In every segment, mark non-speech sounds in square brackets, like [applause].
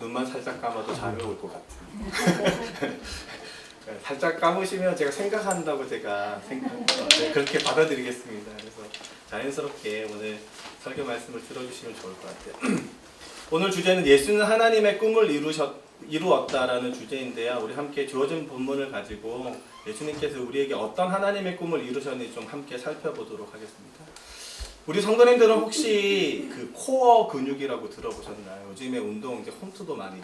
눈만 살짝 감아도 잠이 올 것 같은. [laughs] 살짝 감으시면 제가 생각한다고 제가 생각, 어, 네, 그렇게 받아들이겠습니다. 그래서 자연스럽게 오늘 설교 말씀을 들어주시면 좋을 것 같아요. [clears throat] 오늘 주제는 예수는 하나님의 꿈을 이루셨, 이루었다라는 주제인데요. 우리 함께 주어진 본문을 가지고 예수님께서 우리에게 어떤 하나님의 꿈을 이루셨는지 좀 함께 살펴보도록 하겠습니다. 우리 성도님들은 혹시 그 코어 근육이라고 들어보셨나요? 요즘에 운동 이제 홈트도 많이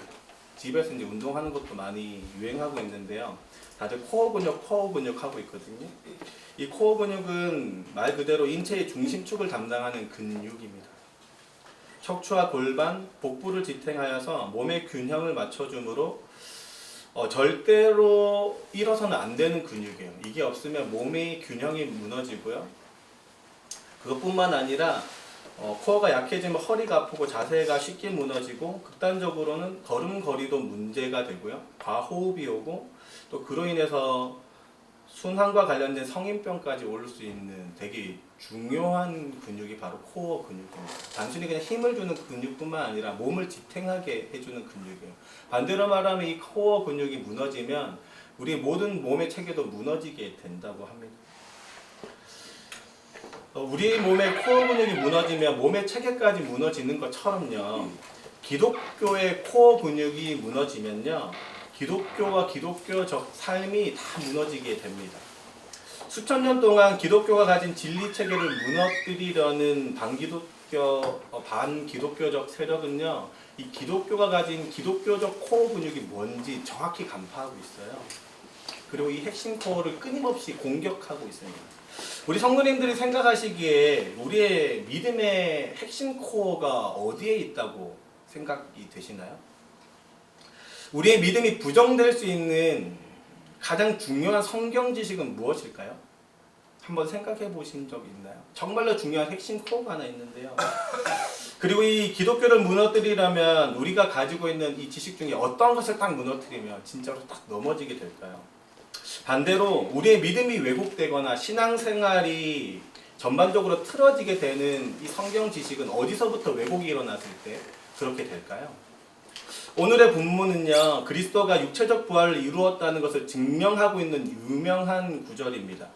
집에서 이제 운동하는 것도 많이 유행하고 있는데요. 다들 코어 근육, 코어 근육 하고 있거든요. 이 코어 근육은 말 그대로 인체의 중심축을 담당하는 근육입니다. 척추와 골반, 복부를 지탱하여서 몸의 균형을 맞춰주므로 어, 절대로 잃어서는 안 되는 근육이에요. 이게 없으면 몸의 균형이 무너지고요. 그것뿐만 아니라 어, 코어가 약해지면 허리가 아프고 자세가 쉽게 무너지고 극단적으로는 걸음걸이도 문제가 되고요. 과호흡이 오고 또 그로 인해서 순환과 관련된 성인병까지 오를 수 있는 되게 중요한 근육이 바로 코어 근육입니다. 단순히 그냥 힘을 주는 근육뿐만 아니라 몸을 지탱하게 해주는 근육이에요. 반대로 말하면 이 코어 근육이 무너지면 우리 모든 몸의 체계도 무너지게 된다고 합니다. 어, 우리 몸의 코어 근육이 무너지면 몸의 체계까지 무너지는 것처럼요. 기독교의 코어 근육이 무너지면요. 기독교와 기독교적 삶이 다 무너지게 됩니다. 수천 년 동안 기독교가 가진 진리 체계를 무너뜨리려는 반기독교 어, 반기독교적 세력은요. 이 기독교가 가진 기독교적 코어 근육이 뭔지 정확히 간파하고 있어요. 그리고 이 핵심 코어를 끊임없이 공격하고 있습니다. 우리 성도님들이 생각하시기에 우리의 믿음의 핵심 코어가 어디에 있다고 생각이 되시나요? 우리의 믿음이 부정될 수 있는 가장 중요한 성경 지식은 무엇일까요? 한번 생각해 보신 적 있나요? 정말로 중요한 핵심 코어가 하나 있는데요. [laughs] 그리고 이 기독교를 무너뜨리려면 우리가 가지고 있는 이 지식 중에 어떤 것을 딱 무너뜨리면 진짜로 딱 넘어지게 될까요? 반대로 우리의 믿음이 왜곡되거나 신앙생활이 전반적으로 틀어지게 되는 이 성경 지식은 어디서부터 왜곡이 일어났을 때 그렇게 될까요? 오늘의 본문은요 그리스도가 육체적 부활을 이루었다는 것을 증명하고 있는 유명한 구절입니다.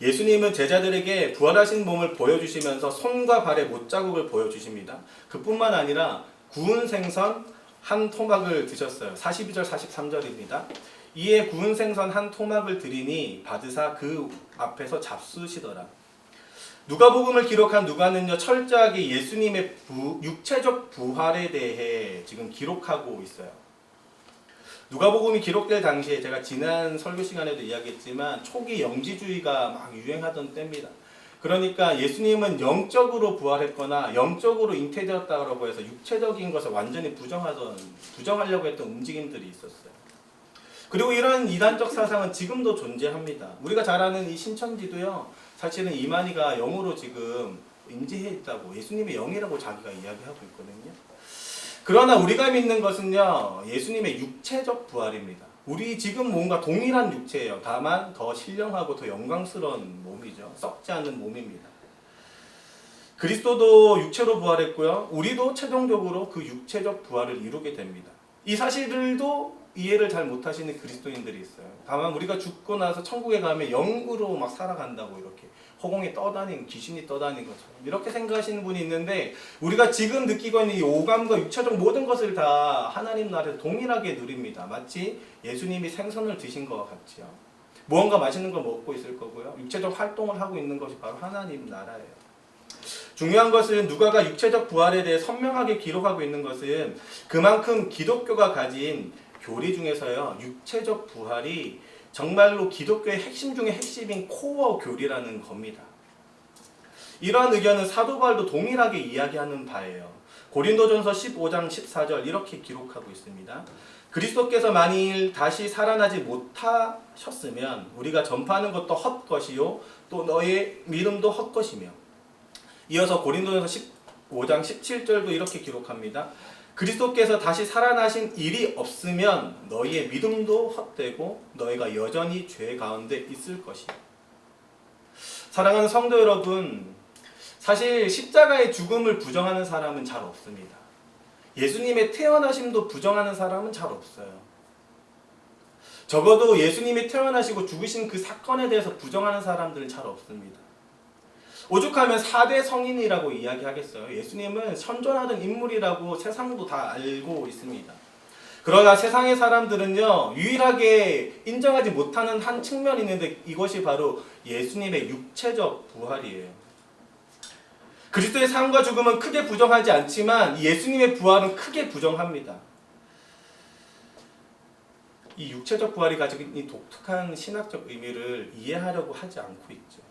예수님은 제자들에게 부활하신 몸을 보여주시면서 손과 발의 못자국을 보여주십니다. 그뿐만 아니라 구운 생선 한 토막을 드셨어요. 42절 43절입니다. 이에 구운 생선 한 토막을 드리니 받으사 그 앞에서 잡수시더라. 누가복음을 기록한 누가는요 철저하게 예수님의 부, 육체적 부활에 대해 지금 기록하고 있어요. 누가복음이 기록될 당시에 제가 지난 설교 시간에도 이야기했지만 초기 영지주의가 막 유행하던 때입니다. 그러니까 예수님은 영적으로 부활했거나 영적으로 잉태되었다고 해서 육체적인 것을 완전히 부정하던 부정하려고 했던 움직임들이 있었어요. 그리고 이런 이단적 사상은 지금도 존재합니다. 우리가 잘 아는 이 신천지도요. 사실은 이만희가 영으로 지금 임재해 있다고 예수님의 영이라고 자기가 이야기하고 있거든요. 그러나 우리가 믿는 것은요. 예수님의 육체적 부활입니다. 우리 지금 뭔가 동일한 육체예요. 다만 더 신령하고 더 영광스러운 몸이죠. 썩지 않는 몸입니다. 그리스도도 육체로 부활했고요. 우리도 최종적으로 그 육체적 부활을 이루게 됩니다. 이 사실들도 이해를 잘 못하시는 그리스도인들이 있어요. 다만 우리가 죽고 나서 천국에 가면 영으로 막 살아간다고 이렇게 허공에 떠다니는 귀신이 떠다니는 것처럼 이렇게 생각하시는 분이 있는데 우리가 지금 느끼고 있는 이 오감과 육체적 모든 것을 다 하나님 나라에서 동일하게 누립니다. 마치 예수님이 생선을 드신 것 같지요. 무언가 맛있는 걸 먹고 있을 거고요. 육체적 활동을 하고 있는 것이 바로 하나님 나라예요. 중요한 것은 누가가 육체적 부활에 대해 선명하게 기록하고 있는 것은 그만큼 기독교가 가진 교리 중에서요 육체적 부활이 정말로 기독교의 핵심 중의 핵심인 코어 교리라는 겁니다. 이러한 의견은 사도 바울도 동일하게 이야기하는 바예요. 고린도전서 15장 14절 이렇게 기록하고 있습니다. 그리스도께서 만일 다시 살아나지 못하셨으면 우리가 전파하는 것도 헛것이요 또 너의 믿음도 헛것이며 이어서 고린도전서 15장 17절도 이렇게 기록합니다. 그리스도께서 다시 살아나신 일이 없으면 너희의 믿음도 헛되고 너희가 여전히 죄 가운데 있을 것이요. 사랑하는 성도 여러분, 사실 십자가의 죽음을 부정하는 사람은 잘 없습니다. 예수님의 태어나심도 부정하는 사람은 잘 없어요. 적어도 예수님이 태어나시고 죽으신 그 사건에 대해서 부정하는 사람들은 잘 없습니다. 오죽하면 4대 성인이라고 이야기하겠어요. 예수님은 선전하던 인물이라고 세상도 다 알고 있습니다. 그러나 세상의 사람들은요, 유일하게 인정하지 못하는 한 측면이 있는데 이것이 바로 예수님의 육체적 부활이에요. 그리스도의 삶과 죽음은 크게 부정하지 않지만 예수님의 부활은 크게 부정합니다. 이 육체적 부활이 가지고 독특한 신학적 의미를 이해하려고 하지 않고 있죠.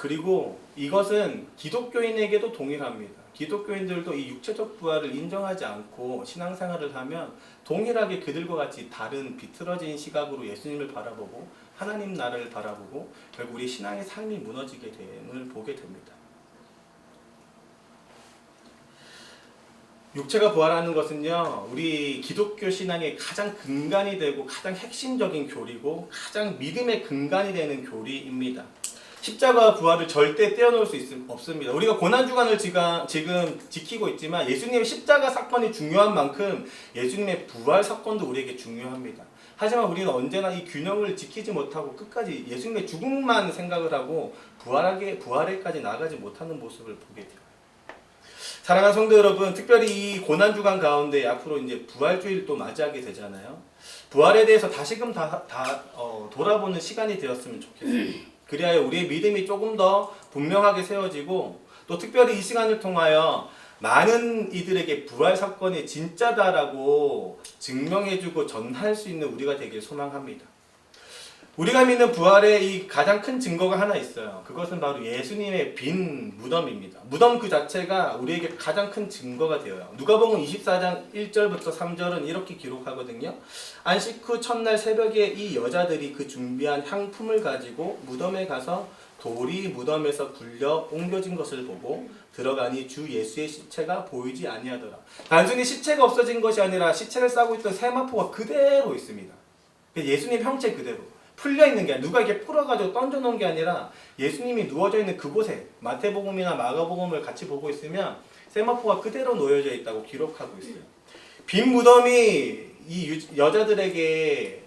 그리고 이것은 기독교인에게도 동일합니다. 기독교인들도 이 육체적 부활을 인정하지 않고 신앙생활을 하면 동일하게 그들과 같이 다른 비틀어진 시각으로 예수님을 바라보고 하나님 나라를 바라보고 결국 우리 신앙의 삶이 무너지게 됨을 보게 됩니다. 육체가 부활하는 것은요, 우리 기독교 신앙의 가장 근간이 되고 가장 핵심적인 교리고 가장 믿음의 근간이 되는 교리입니다. 십자가 부활을 절대 떼어놓을 수 있, 없습니다. 우리가 고난주간을 지금, 지키고 있지만 예수님의 십자가 사건이 중요한 만큼 예수님의 부활 사건도 우리에게 중요합니다. 하지만 우리는 언제나 이 균형을 지키지 못하고 끝까지 예수님의 죽음만 생각을 하고 부활하게, 부활에까지 나가지 못하는 모습을 보게 돼요. 사랑하는 성도 여러분, 특별히 이 고난주간 가운데 앞으로 이제 부활주의를 또 맞이하게 되잖아요. 부활에 대해서 다시금 다, 다 어, 돌아보는 시간이 되었으면 좋겠어요. 그리하여 우리의 믿음이 조금 더 분명하게 세워지고 또 특별히 이 시간을 통하여 많은 이들에게 부활 사건이 진짜다라고 증명해주고 전할 수 있는 우리가 되길 소망합니다. 우리가 믿는 부활의 이 가장 큰 증거가 하나 있어요. 그것은 바로 예수님의 빈 무덤입니다. 무덤 그 자체가 우리에게 가장 큰 증거가 되어요. 누가복음 24장 1절부터 3절은 이렇게 기록하거든요. 안식 후 첫날 새벽에 이 여자들이 그 준비한 향품을 가지고 무덤에 가서 돌이 무덤에서 굴려 옮겨진 것을 보고 들어가니 주 예수의 시체가 보이지 아니하더라. 단순히 시체가 없어진 것이 아니라 시체를 싸고 있던 세마포가 그대로 있습니다. 예수님 형체 그대로. 풀려 있는 게 아니라 누가 이렇게 풀어가지고 던져 놓은 게 아니라 예수님이 누워져 있는 그곳에 마태복음이나 마가복음을 같이 보고 있으면 세마포가 그대로 놓여져 있다고 기록하고 있어요. 빈 무덤이 이 여자들에게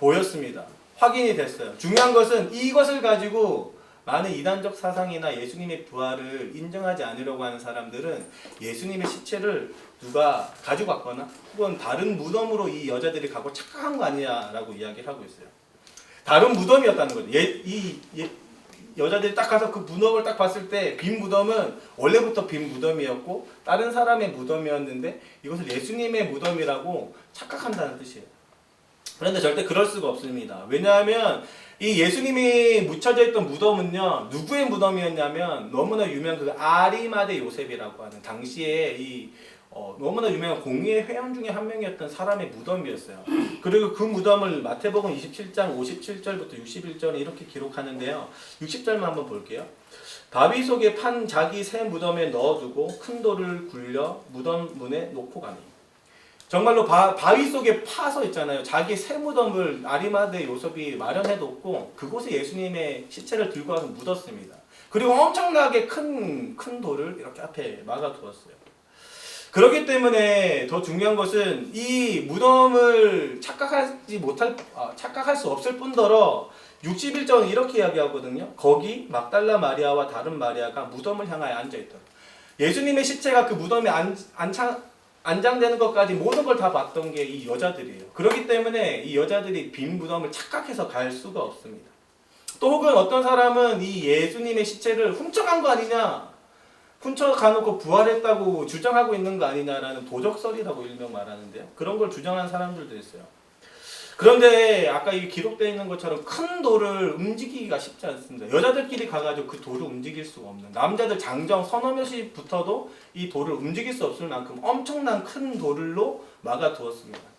보였습니다. 확인이 됐어요. 중요한 것은 이것을 가지고 많은 이단적 사상이나 예수님의 부활을 인정하지 않으려고 하는 사람들은 예수님의 시체를 누가 가지고 갔거나 혹은 다른 무덤으로 이 여자들이 가고 착각한 거 아니냐라고 이야기를 하고 있어요. 다른 무덤이었다는 거죠. 예, 이 예, 여자들이 딱 가서 그 무덤을 딱 봤을 때 빈 무덤은 원래부터 빈 무덤이었고 다른 사람의 무덤이었는데 이것을 예수님의 무덤이라고 착각한다는 뜻이에요. 그런데 절대 그럴 수가 없습니다. 왜냐하면 이 예수님이 묻혀져 있던 무덤은요 누구의 무덤이었냐면 너무나 유명한 그 아리마대 요셉이라고 하는 당시에 이 어, 너무나 유명한 공의의 회원 중에 한 명이었던 사람의 무덤이었어요. 그리고 그 무덤을 마태복음 27장 57절부터 61절에 이렇게 기록하는데요. 60절만 한번 볼게요. 바위 속에 판 자기 새 무덤에 넣어두고 큰 돌을 굴려 무덤 문에 놓고 가니. 정말로 바, 바위 속에 파서 있잖아요. 자기 새 무덤을 아리마대 요셉이 마련해뒀고 그곳에 예수님의 시체를 들고 와서 묻었습니다. 그리고 엄청나게 큰, 큰 돌을 이렇게 앞에 막아두었어요. 그렇기 때문에 더 중요한 것은 이 무덤을 착각하지 못할 아, 착각할 수 없을 뿐더러 61절은 이렇게 이야기하거든요. 거기 막달라 마리아와 다른 마리아가 무덤을 향하여 앉아 있더라. 예수님의 시체가 그 무덤에 안, 안창, 안장되는 것까지 모든 걸 다 봤던 게 이 여자들이에요. 그렇기 때문에 이 여자들이 빈 무덤을 착각해서 갈 수가 없습니다. 또 혹은 어떤 사람은 이 예수님의 시체를 훔쳐간 거 아니냐 훔쳐 가놓고 부활했다고 주장하고 있는 거 아니냐라는 도적설이라고 일명 말하는데요. 그런 걸 주장하는 사람들도 있어요. 그런데 아까 이 기록되어 있는 것처럼 큰 돌을 움직이기가 쉽지 않습니다. 여자들끼리 가가지고 그 돌을 움직일 수가 없는 남자들 장정 서너 붙어도 이 돌을 움직일 수 없을 만큼 엄청난 큰 돌로 막아두었습니다.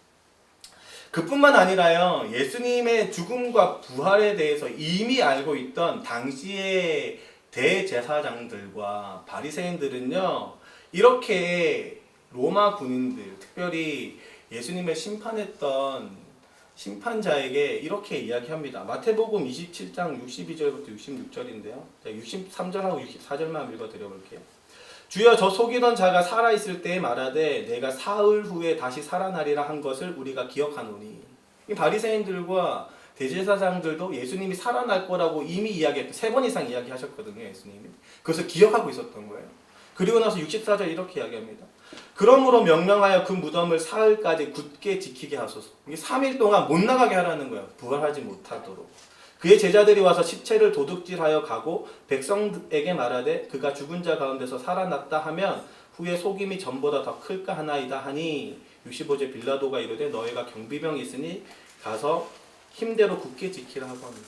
그뿐만 아니라요 예수님의 죽음과 부활에 대해서 이미 알고 있던 당시의 대제사장들과 바리새인들은요 이렇게 로마 군인들 특별히 예수님을 심판했던 심판자에게 이렇게 이야기합니다. 마태복음 27장 62절부터 66절인데요. 63절하고 64절만 읽어 드려 볼게요. 주여 저 속이던 자가 살아 있을 때에 말하되 내가 사흘 후에 다시 살아나리라 한 것을 우리가 기억하노니 이 바리새인들과 대제사장들도 예수님이 살아날 거라고 이미 이야기했고 세 번 이상 이야기하셨거든요 예수님이. 그것을 기억하고 있었던 거예요. 그리고 나서 64절 이렇게 이야기합니다. 그러므로 명령하여 그 무덤을 사흘까지 굳게 지키게 하소서. 이게 3일 동안 못 나가게 하라는 거예요. 부활하지 못하도록. 그의 제자들이 와서 시체를 도둑질하여 가고 백성에게 말하되 그가 죽은 자 가운데서 살아났다 하면 후에 속임이 전보다 더 클까 하나이다 하니 65제 빌라도가 이르되 너희가 경비병이 있으니 가서 힘대로 굳게 지키라 하고 합니다.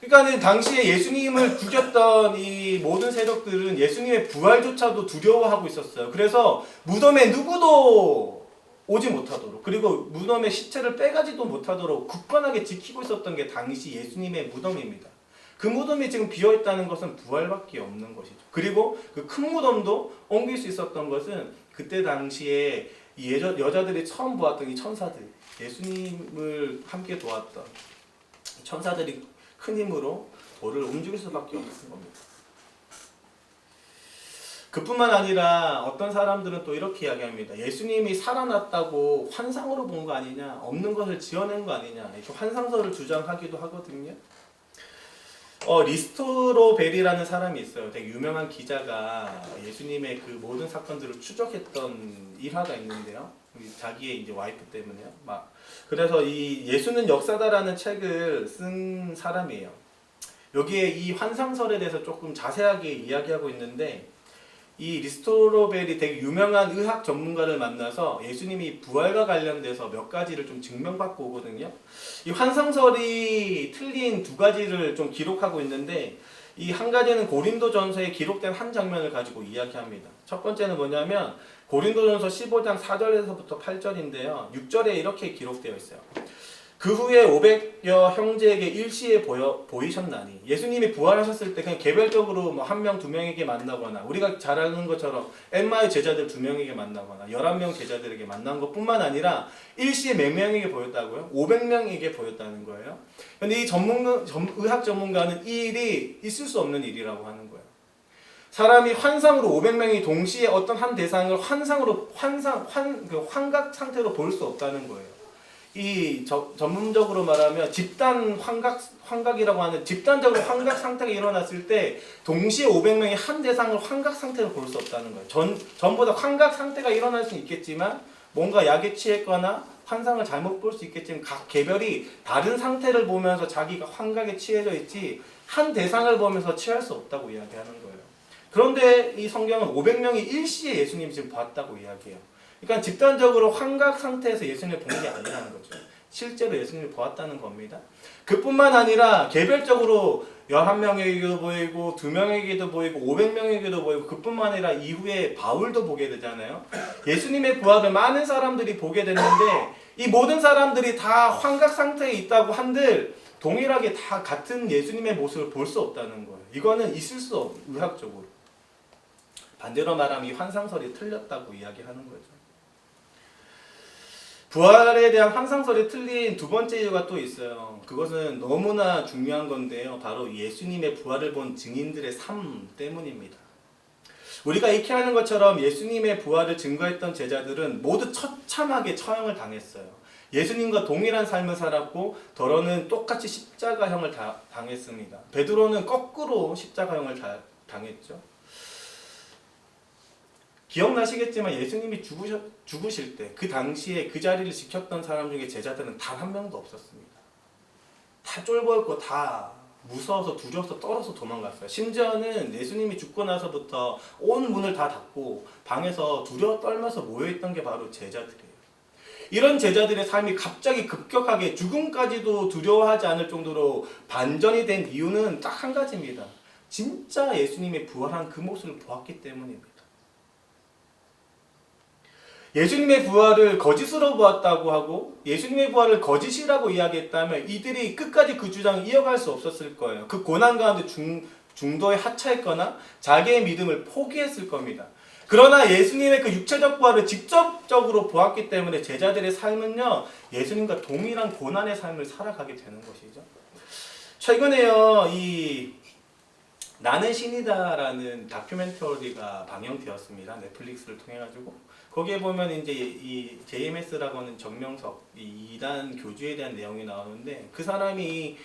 그러니까는 당시에 예수님을 죽였던 이 모든 세력들은 예수님의 부활조차도 두려워하고 있었어요. 그래서 무덤에 누구도 오지 못하도록 그리고 무덤에 시체를 빼가지도 못하도록 굳건하게 지키고 있었던 게 당시 예수님의 무덤입니다. 그 무덤이 지금 비어 있다는 것은 부활밖에 없는 것이죠. 그리고 그 큰 무덤도 옮길 수 있었던 것은 그때 당시에 여자들이 처음 보았던 이 천사들, 예수님을 함께 도왔던 이 천사들이 큰 힘으로 돌을 움직일 수밖에 없는 겁니다. 그뿐만 아니라 어떤 사람들은 또 이렇게 이야기합니다. 예수님이 살아났다고 환상으로 본 거 아니냐, 없는 것을 지어낸 거 아니냐, 이렇게 환상설을 주장하기도 하거든요. 어, 리스토로 벨이라는 사람이 있어요. 되게 유명한 기자가 예수님의 그 모든 사건들을 추적했던 일화가 있는데요. 자기의 이제 와이프 때문에요. 막 그래서 이 예수는 역사다라는 책을 쓴 사람이에요. 여기에 이 환상설에 대해서 조금 자세하게 이야기하고 있는데 이 리스토로벨이 되게 유명한 의학 전문가를 만나서 예수님이 부활과 관련돼서 몇 가지를 좀 증명받고 오거든요. 이 환상설이 틀린 두 가지를 좀 기록하고 있는데 이 한 가지는 고린도전서에 기록된 한 장면을 가지고 이야기합니다. 첫 번째는 뭐냐면 고린도전서 15장 4절에서부터 8절인데요. 6절에 이렇게 기록되어 있어요. 그 후에 500여 형제에게 일시에 보여, 보이셨나니 예수님이 부활하셨을 때 그냥 개별적으로 뭐 한 명, 두 명에게 만나거나 우리가 잘 아는 것처럼 엠마의 제자들 두 명에게 만나거나 11명 제자들에게 만난 것뿐만 아니라 일시에 몇 명에게 보였다고요? 500명에게 보였다는 거예요. 근데 이 전문 전, 의학 전문가는 이 일이 있을 수 없는 일이라고 하는 거예요. 사람이 환상으로 500명이 동시에 어떤 한 대상을 환상으로 환상 환, 그 환각 상태로 볼 수 없다는 거예요. 이 저, 전문적으로 말하면 집단 환각 환각이라고 하는 집단적으로 환각 상태가 일어났을 때 동시에 500명이 한 대상을 환각 상태로 볼 수 없다는 거예요. 전 전부 다 환각 상태가 일어날 수는 있겠지만 뭔가 약에 취했거나 환상을 잘못 볼 수 있겠지만 각 개별이 다른 상태를 보면서 자기가 환각에 취해져 있지 한 대상을 보면서 취할 수 없다고 이야기하는 거예요. 그런데 이 성경은 500명이 일시에 예수님 지금 봤다고 이야기해요. 그러니까 집단적으로 환각 상태에서 예수님을 본 게 아니라는 거죠. 실제로 예수님을 보았다는 겁니다. 그뿐만 아니라 개별적으로 11명에게도 보이고 2명에게도 보이고 500명에게도 보이고 그뿐만 아니라 이후에 바울도 보게 되잖아요. 예수님의 부활을 많은 사람들이 보게 됐는데 이 모든 사람들이 다 환각 상태에 있다고 한들 동일하게 다 같은 예수님의 모습을 볼 수 없다는 거예요. 이거는 있을 수 없, 의학적으로. 반대로 말하면 이 환상설이 틀렸다고 이야기하는 거죠. 부활에 대한 환상설이 틀린 두 번째 이유가 또 있어요. 그것은 너무나 중요한 건데요. 바로 예수님의 부활을 본 증인들의 삶 때문입니다. 우리가 익히 아는 것처럼 예수님의 부활을 증거했던 제자들은 모두 처참하게 처형을 당했어요. 예수님과 동일한 삶을 살았고 더러는 똑같이 십자가형을 다, 당했습니다. 베드로는 거꾸로 십자가형을 다, 당했죠. 기억나시겠지만 예수님이 죽으셨, 죽으실 때 그 당시에 그 자리를 지켰던 사람 중에 제자들은 단 한 명도 없었습니다. 다 쫄보였고 다 무서워서 두려워서 떨어서 도망갔어요. 심지어는 예수님이 죽고 나서부터 온 문을 다 닫고 방에서 두려워 떨면서 모여있던 게 바로 제자들이에요. 이런 제자들의 삶이 갑자기 급격하게 죽음까지도 두려워하지 않을 정도로 반전이 된 이유는 딱 한 가지입니다. 진짜 예수님의 부활한 그 모습을 보았기 때문입니다. 예수님의 부활을 거짓으로 보았다고 하고 예수님의 부활을 거짓이라고 이야기했다면 이들이 끝까지 그 주장을 이어갈 수 없었을 거예요. 그 고난 가운데 중, 중도에 하차했거나 자기의 믿음을 포기했을 겁니다. 그러나 예수님의 그 육체적 부활을 직접적으로 보았기 때문에 제자들의 삶은요 예수님과 동일한 고난의 삶을 살아가게 되는 것이죠. 최근에요 이 나는 신이다라는 다큐멘터리가 방영되었습니다. 넷플릭스를 통해 가지고 거기에 보면 이제 이 JMS라고 하는 정명석 이 이단 교주에 대한 내용이 나오는데 그 사람이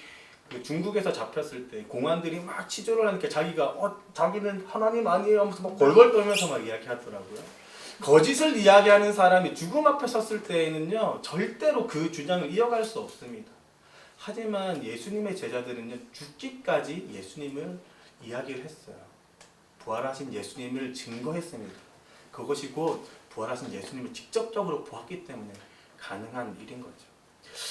그 중국에서 잡혔을 때 공안들이 막 치조를 하니까 자기가 어 자기는 하나님 아니에요 하면서 막 벌벌 떨면서 막 이야기하더라고요. 거짓을 이야기하는 사람이 죽음 앞에 섰을 때에는요 절대로 그 주장을 이어갈 수 없습니다. 하지만 예수님의 제자들은요 죽기까지 예수님을 이야기를 했어요. 부활하신 예수님을 증거했습니다. 그것이 곧 부활하신 예수님을 직접적으로 보았기 때문에 가능한 일인 거죠.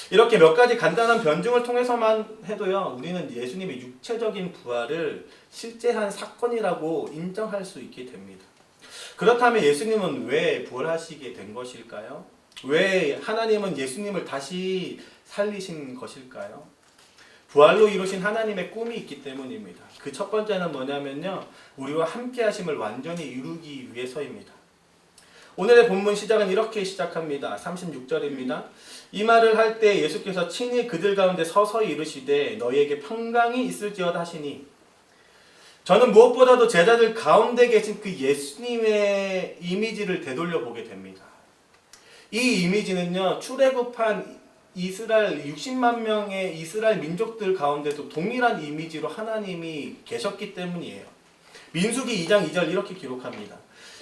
이렇게 몇 가지 간단한 변증을 통해서만 해도요, 우리는 예수님의 육체적인 부활을 실제한 사건이라고 인정할 수 있게 됩니다. 그렇다면 예수님은 왜 부활하시게 된 것일까요? 왜 하나님은 예수님을 다시 살리신 것일까요? 부활로 이루신 하나님의 꿈이 있기 때문입니다. 그 첫 번째는 뭐냐면요. 우리와 함께 하심을 완전히 이루기 위해서입니다. 오늘의 본문 시작은 이렇게 시작합니다. 36절입니다. 이 말을 할 때 예수께서 친히 그들 가운데 서서히 이르시되 너희에게 평강이 있을지어다 하시니 저는 무엇보다도 제자들 가운데 계신 그 예수님의 이미지를 되돌려 보게 됩니다. 이 이미지는요. 출애굽한 이스라엘 60만 명의 이스라엘 민족들 가운데도 동일한 이미지로 하나님이 계셨기 때문이에요. 민수기 2장 2절 이렇게 기록합니다.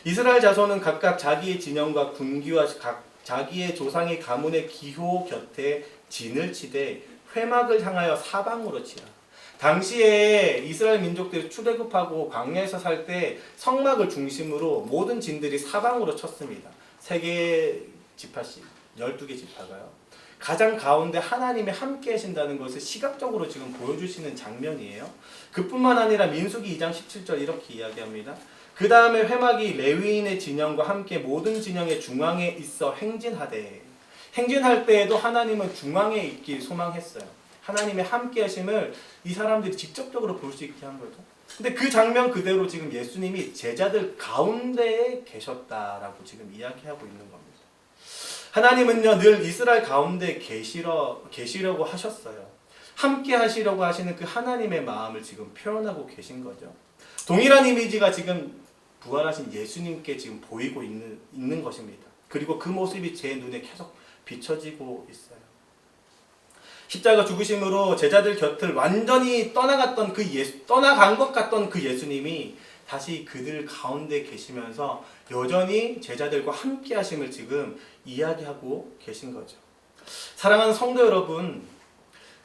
이스라엘 자손은 각각 자기의 진영과 군기와 각 자기의 조상의 가문의 기호 곁에 진을 치되 회막을 향하여 사방으로 치라. 당시에 이스라엘 민족들이 출애굽하고 광야에서 살 때 성막을 중심으로 모든 진들이 사방으로 쳤습니다. 세 개의 지파씩, 12개 지파가요. 가장 가운데 하나님이 함께 하신다는 것을 시각적으로 지금 보여주시는 장면이에요. 그뿐만 아니라 민수기 2장 17절 이렇게 이야기합니다. 그 다음에 회막이 레위인의 진영과 함께 모든 진영의 중앙에 있어 행진하되 행진할 때에도 하나님은 중앙에 있길 소망했어요. 하나님의 함께 하심을 이 사람들이 직접적으로 볼 수 있게 한 거죠. 근데 그 장면 그대로 지금 예수님이 제자들 가운데에 계셨다라고 지금 이야기하고 있는 겁니다. 하나님은요 늘 이스라엘 가운데 계시러 계시려고 하셨어요. 함께 하시려고 하시는 그 하나님의 마음을 지금 표현하고 계신 거죠. 동일한 이미지가 지금 부활하신 예수님께 지금 보이고 있는 있는 것입니다. 그리고 그 모습이 제 눈에 계속 비춰지고 있어요. 십자가 죽으심으로 제자들 곁을 완전히 떠나갔던 그 예수 떠나간 것 같던 그 예수님이 다시 그들 가운데 계시면서 여전히 제자들과 함께 하심을 지금 이야기하고 계신 거죠. 사랑하는 성도 여러분,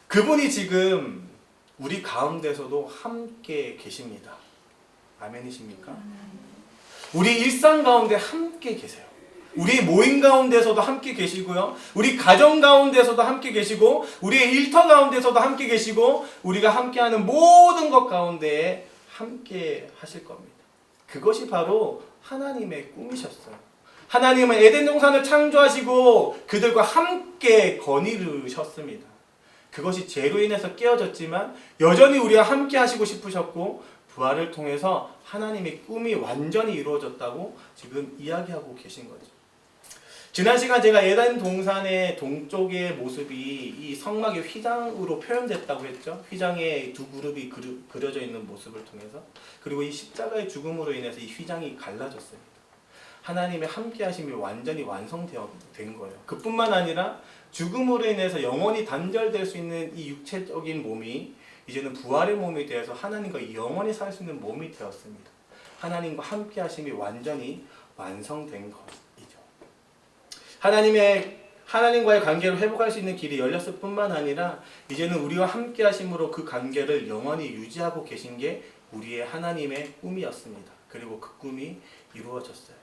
그분이 지금 우리 가운데서도 함께 계십니다. 아멘이십니까? 우리 일상 가운데 함께 계세요. 우리 모임 가운데서도 함께 계시고요. 우리 가정 가운데서도 함께 계시고, 우리의 일터 가운데서도 함께 계시고, 우리가 함께하는 모든 것 가운데 함께 하실 겁니다. 그것이 바로 하나님의 꿈이셨어요. 하나님은 에덴 동산을 창조하시고 그들과 함께 거니르셨습니다. 그것이 죄로 인해서 깨어졌지만 여전히 우리와 함께 하시고 싶으셨고 부활을 통해서 하나님의 꿈이 완전히 이루어졌다고 지금 이야기하고 계신 거죠. 지난 시간 제가 에덴 동산의 동쪽의 모습이 이 성막의 휘장으로 표현됐다고 했죠. 휘장에 두 그룹이 그려, 져 있는 모습을 통해서 그리고 이 십자가의 죽음으로 인해서 이 휘장이 갈라졌습니다. 하나님의 함께 하심이 완전히 완성되어 된 거예요. 그뿐만 아니라 죽음으로 인해서 영원히 단절될 수 있는 이 육체적인 몸이 이제는 부활의 몸이 되어서 하나님과 영원히 살 수 있는 몸이 되었습니다. 하나님과 함께 하심이 완전히 완성된 것이죠. 하나님의 하나님과의 관계를 회복할 수 있는 길이 열렸을 뿐만 아니라 이제는 우리와 함께 하심으로 그 관계를 영원히 유지하고 계신 게 우리의 하나님의 꿈이었습니다. 그리고 그 꿈이 이루어졌어요.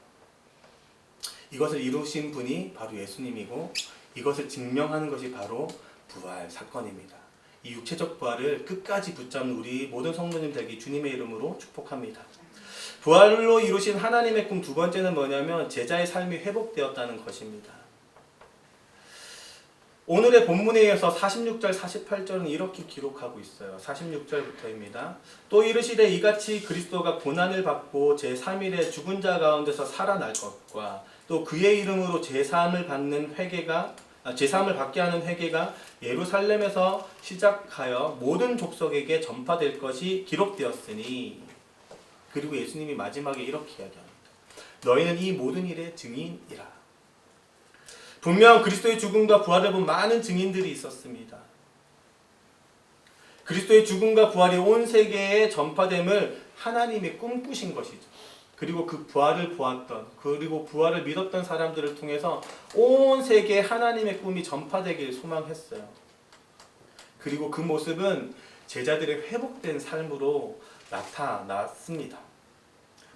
이것을 이루신 분이 바로 예수님이고 이것을 증명하는 것이 바로 부활 사건입니다. 이 육체적 부활을 끝까지 붙잡는 우리 모든 성도님 되기 주님의 이름으로 축복합니다. 부활로 이루신 하나님의 꿈 두 번째는 뭐냐면 제자의 삶이 회복되었다는 것입니다. 오늘의 본문에 이어서 46절, 48절은 이렇게 기록하고 있어요. 46절부터입니다. 또 이르시되 이같이 그리스도가 고난을 받고 제3일에 죽은 자 가운데서 살아날 것과 또 그의 이름으로 제3을 받는 회개가 아, 제3을 받게 하는 회개가 예루살렘에서 시작하여 모든 족속에게 전파될 것이 기록되었으니 그리고 예수님이 마지막에 이렇게 이야기합니다. 너희는 이 모든 일의 증인이라. 분명 그리스도의 죽음과 부활을 본 많은 증인들이 있었습니다. 그리스도의 죽음과 부활이 온 세계에 전파됨을 하나님이 꿈꾸신 것이죠. 그리고 그 부활을 보았던 그리고 부활을 믿었던 사람들을 통해서 온 세계에 하나님의 꿈이 전파되길 소망했어요. 그리고 그 모습은 제자들의 회복된 삶으로 나타났습니다.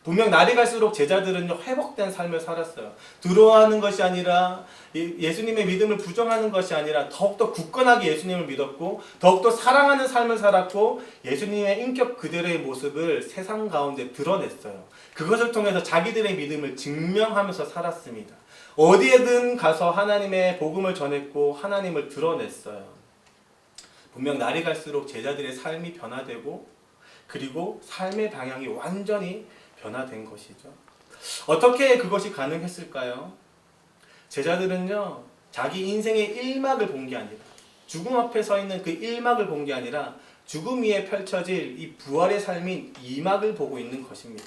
분명 날이 갈수록 제자들은 회복된 삶을 살았어요. 두려워하는 것이 아니라 예- 예수님의 믿음을 부정하는 것이 아니라 더욱더 굳건하게 예수님을 믿었고 더욱더 사랑하는 삶을 살았고 예수님의 인격 그대로의 모습을 세상 가운데 드러냈어요. 그것을 통해서 자기들의 믿음을 증명하면서 살았습니다. 어디에든 가서 하나님의 복음을 전했고 하나님을 드러냈어요. 분명 날이 갈수록 제자들의 삶이 변화되고 그리고 삶의 방향이 완전히 변화된 것이죠. 어떻게 그것이 가능했을까요? 제자들은요, 자기 인생의 1막을 본 게 아니라, 죽음 앞에 서 있는 그 1막을 본 게 아니라, 죽음 위에 펼쳐질 이 부활의 삶인 2막을 보고 있는 것입니다.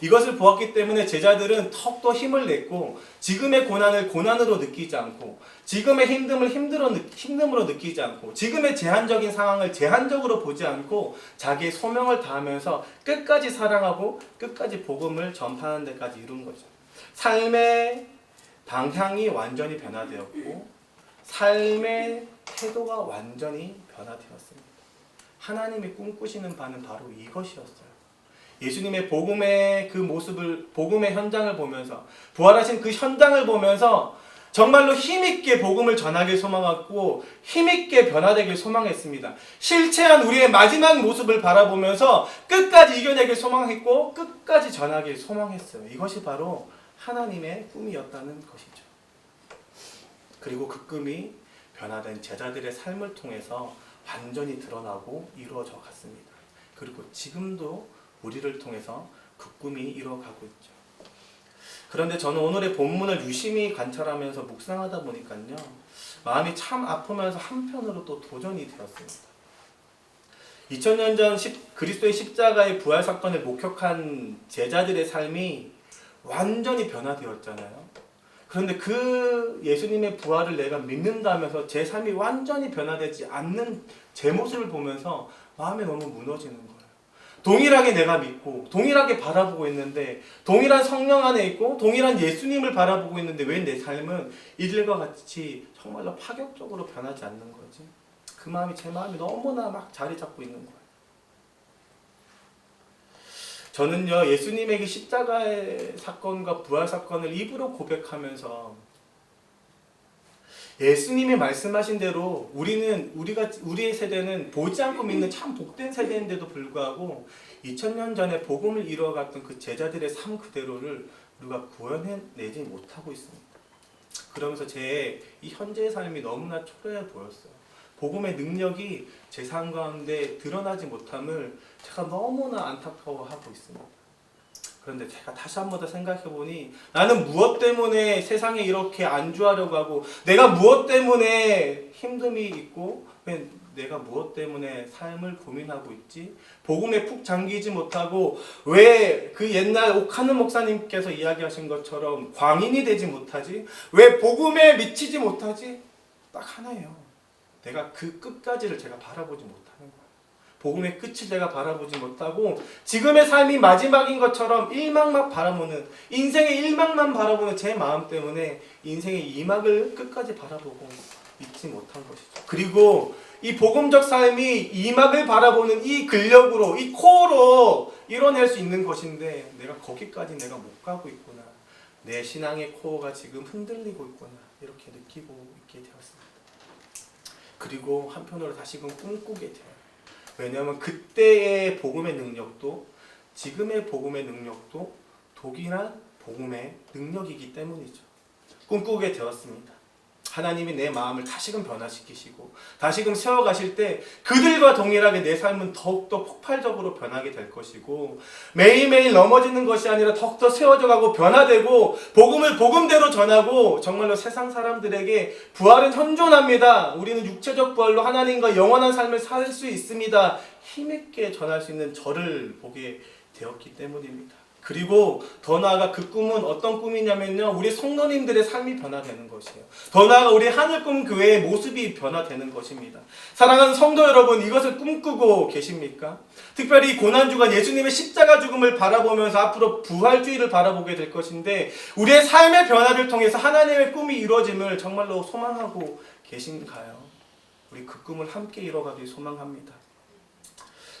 이것을 보았기 때문에 제자들은 더욱더 힘을 냈고, 지금의 고난을 고난으로 느끼지 않고, 지금의 힘듦을 힘들어, 느- 힘듦으로 느끼지 않고, 지금의 제한적인 상황을 제한적으로 보지 않고, 자기의 소명을 다하면서 끝까지 사랑하고, 끝까지 복음을 전파하는 데까지 이룬 거죠. 삶의 방향이 완전히 변화되었고, 삶의 태도가 완전히 변화되었습니다. 하나님이 꿈꾸시는 바는 바로 이것이었어요. 예수님의 복음의 그 모습을 복음의 현장을 보면서 부활하신 그 현장을 보면서 정말로 힘있게 복음을 전하길 소망하고 힘있게 변화되길 소망했습니다. 실체한 우리의 마지막 모습을 바라보면서 끝까지 이겨내길 소망했고 끝까지 전하길 소망했어요. 이것이 바로 하나님의 꿈이었다는 것이죠. 그리고 그 꿈이 변화된 제자들의 삶을 통해서 완전히 드러나고 이루어져 갔습니다. 그리고 지금도 우리를 통해서 그 꿈이 이루어가고 있죠. 그런데 저는 오늘의 본문을 유심히 관찰하면서 묵상하다 보니까요. 마음이 참 아프면서 한편으로 또 도전이 되었습니다. 2000년 전 십- 그리스도의 십자가의 부활 사건을 목격한 제자들의 삶이 완전히 변화되었잖아요. 그런데 그 예수님의 부활을 내가 믿는다면서 제 삶이 완전히 변화되지 않는 제 모습을 보면서 마음이 너무 무너지는 거예요. 동일하게 내가 믿고 동일하게 바라보고 있는데 동일한 성령 안에 있고 동일한 예수님을 바라보고 있는데 왜 내 삶은 이들과 같이 정말로 파격적으로 변하지 않는 거지? 그 마음이 제 마음이 너무나 막 자리 잡고 있는 거예요. 저는요 예수님에게 십자가의 사건과 부활 사건을 입으로 고백하면서 예수님이 말씀하신 대로 우리는 우리가 우리의 세대는 보지 않고 믿는 참 복된 세대인데도 불구하고 2000년 전에 복음을 이루어갔던 그 제자들의 삶 그대로를 우리가 구현해내지 못하고 있습니다. 그러면서 제 이 현재의 삶이 너무나 초라해 보였어요. 복음의 능력이 제 삶 가운데 드러나지 못함을 제가 너무나 안타까워하고 있습니다. 그런데 제가 다시 한 번 더 생각해 보니 나는 무엇 때문에 세상에 이렇게 안주하려고 하고 내가 무엇 때문에 힘듦이 있고 왜 내가 무엇 때문에 삶을 고민하고 있지? 복음에 푹 잠기지 못하고 왜 그 옛날 옥하는 목사님께서 이야기하신 것처럼 광인이 되지 못하지? 왜 복음에 미치지 못하지? 딱 하나예요. 내가 그 끝까지를 제가 바라보지 거예요. 복음의 끝을 제가 바라보지 못하고 지금의 삶이 마지막인 것처럼 일막만 바라보는 인생의 일막만 바라보는 제 마음 때문에 인생의 이막을 끝까지 바라보고 있지 못한 것이죠. 그리고 이 복음적 삶이 이막을 바라보는 이 근력으로 이 코어로 이뤄낼 수 있는 것인데 내가 거기까지 내가 못 가고 있구나. 내 신앙의 코어가 지금 흔들리고 있구나. 이렇게 느끼고 있게 되었습니다. 그리고 한편으로 다시금 꿈꾸게 돼요. 왜냐하면 그때의 복음의 능력도 지금의 복음의 능력도 독일한 복음의 능력이기 때문이죠. 꿈꾸게 되었습니다. 하나님이 내 마음을 다시금 변화시키시고 다시금 세워가실 때 그들과 동일하게 내 삶은 더욱더 폭발적으로 변하게 될 것이고 매일매일 넘어지는 것이 아니라 더욱더 세워져 가고 변화되고 복음을 복음대로 전하고 정말로 세상 사람들에게 부활은 현존합니다. 우리는 육체적 부활로 하나님과 영원한 삶을 살 수 있습니다. 힘있게 전할 수 있는 저를 보게 되었기 때문입니다. 그리고 더 나아가 그 꿈은 어떤 꿈이냐면요. 우리 성도님들의 삶이 변화되는 것이에요. 더 나아가 우리 하늘꿈 교회의 모습이 변화되는 것입니다. 사랑하는 성도 여러분, 이것을 꿈꾸고 계십니까? 특별히 이 고난주간 예수님의 십자가 죽음을 바라보면서 앞으로 부활주의를 바라보게 될 것인데 우리의 삶의 변화를 통해서 하나님의 꿈이 이루어짐을 정말로 소망하고 계신가요? 우리 그 꿈을 함께 이뤄가길 소망합니다.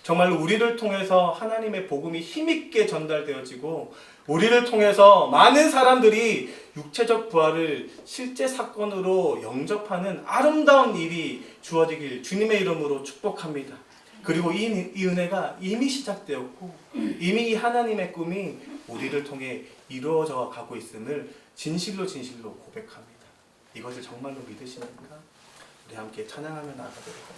정말로 우리를 통해서 하나님의 복음이 힘있게 전달되어지고 우리를 통해서 많은 사람들이 육체적 부활을 실제 사건으로 영접하는 아름다운 일이 주어지길 주님의 이름으로 축복합니다. 그리고 이, 이 은혜가 이미 시작되었고 이미 이 하나님의 꿈이 우리를 통해 이루어져 가고 있음을 진실로 진실로 고백합니다. 이것을 정말로 믿으십니까? 우리 함께 찬양하며 나가도록